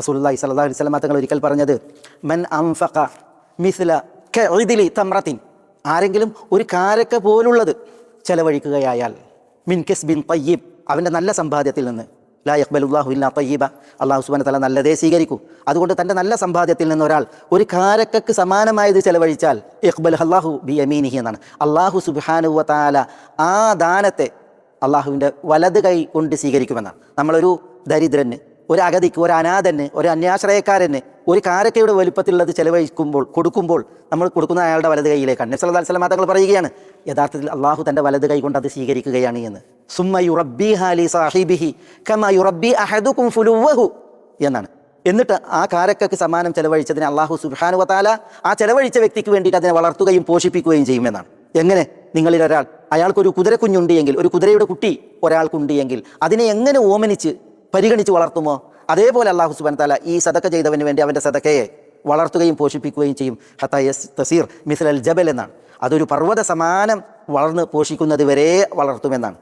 റസൂലുള്ളാഹി സ്വല്ലല്ലാഹു അലൈഹി വസല്ലം തങ്ങൾ ഒരിക്കൽ പറഞ്ഞത് മൻ അംഫഖ മിസ്ല കഇദിലി തമ്രത്തിൻ. ആരെങ്കിലും ഒരു കാരക്ക പോലുള്ളത് ചെലവഴിക്കുകയായാൽ മിൻ കസ്ബിൻ തയ്യീബ്. അവന്റെ നല്ല സമ്പാദ്യത്തിൽ നിന്ന്. ലാ യഖ്ബലുല്ലാഹു ഇല്ലാ തയ്യീബ. അള്ളാഹു സുബ്ഹാനഹു തല നല്ലതേ സ്വീകരിക്കൂ. അതുകൊണ്ട് തന്റെ നല്ല സമ്പാദ്യത്തിൽ നിന്ന് ഒരാൾ ഒരു കാരക്കക്ക് സമാനമായത് ചെലവഴിച്ചാൽ ഇഖ്ബൽ അള്ളാഹു ബി അമീനിഹി എന്നാണ്. അള്ളാഹു സുബ്ഹാനഹു താല ആ ദാനത്തെ അള്ളാഹുവിന്റെ വലത് കൈ കൊണ്ട് സ്വീകരിക്കുമെന്നാണ്. നമ്മളൊരു ദരിദ്രന് ഒരു അഗതിക്ക് ഒരു അനാഥന് ഒരു അന്യാശ്രയക്കാരന് ഒരു കാരക്കയുടെ വലുപ്പത്തിലുള്ളത് ചെലവഴിക്കുമ്പോൾ കൊടുക്കുമ്പോൾ നമ്മൾ കൊടുക്കുന്ന അയാളുടെ വലത് കൈയിലേക്ക് നബ്സ് അല്ലാ സ്വലമാ തങ്ങൾ പറയുകയാണ് യഥാർത്ഥത്തിൽ അള്ളാഹു തന്റെ വലത് കൈ കൊണ്ട് അത് സ്വീകരിക്കുകയാണ് എന്ന്. സുമ്മ യുറബി ഹാലി സാഹിബിഹി കമ യുറബി അഹദുക്കും ഫുലുവഹു എന്നാണ്. എന്നിട്ട് ആ കാരക്കക്ക് സമ്മാനം ചെലവഴിച്ചതിനെ അള്ളാഹു സുബാനു വത്താല ആ ചെലവഴിച്ച വ്യക്തിക്ക് വേണ്ടിയിട്ട് അതിനെ വളർത്തുകയും പോഷിപ്പിക്കുകയും ചെയ്യുമെന്നാണ് എങ്ങനെ? നിങ്ങളിൽ ഒരാൾ അയാൾക്കൊരു കുതിരക്കുഞ്ഞുണ്ട് എങ്കിൽ ഒരു കുതിരയുടെ കുട്ടി ഒരാൾക്കുണ്ട് എങ്കിൽ അതിനെ എങ്ങനെ ഓമനിച്ച് പരിഗണിച്ച് വളർത്തുമോ? അതേപോലെ അള്ളാഹു സുബാൻ താല ഈ സദക്ക ചെയ്തവന് വേണ്ടി അവന്റെ സദക്കയെ വളർത്തുകയും പോഷിപ്പിക്കുകയും ചെയ്യും. ഹത്തയസ് തസീർ മിസൽ അൽ ജബൽ എന്നാണ്. അതൊരു പർവത സമാനം വളർന്ന് പോഷിക്കുന്നത് വരെ വളർത്തുമെന്നാണ്.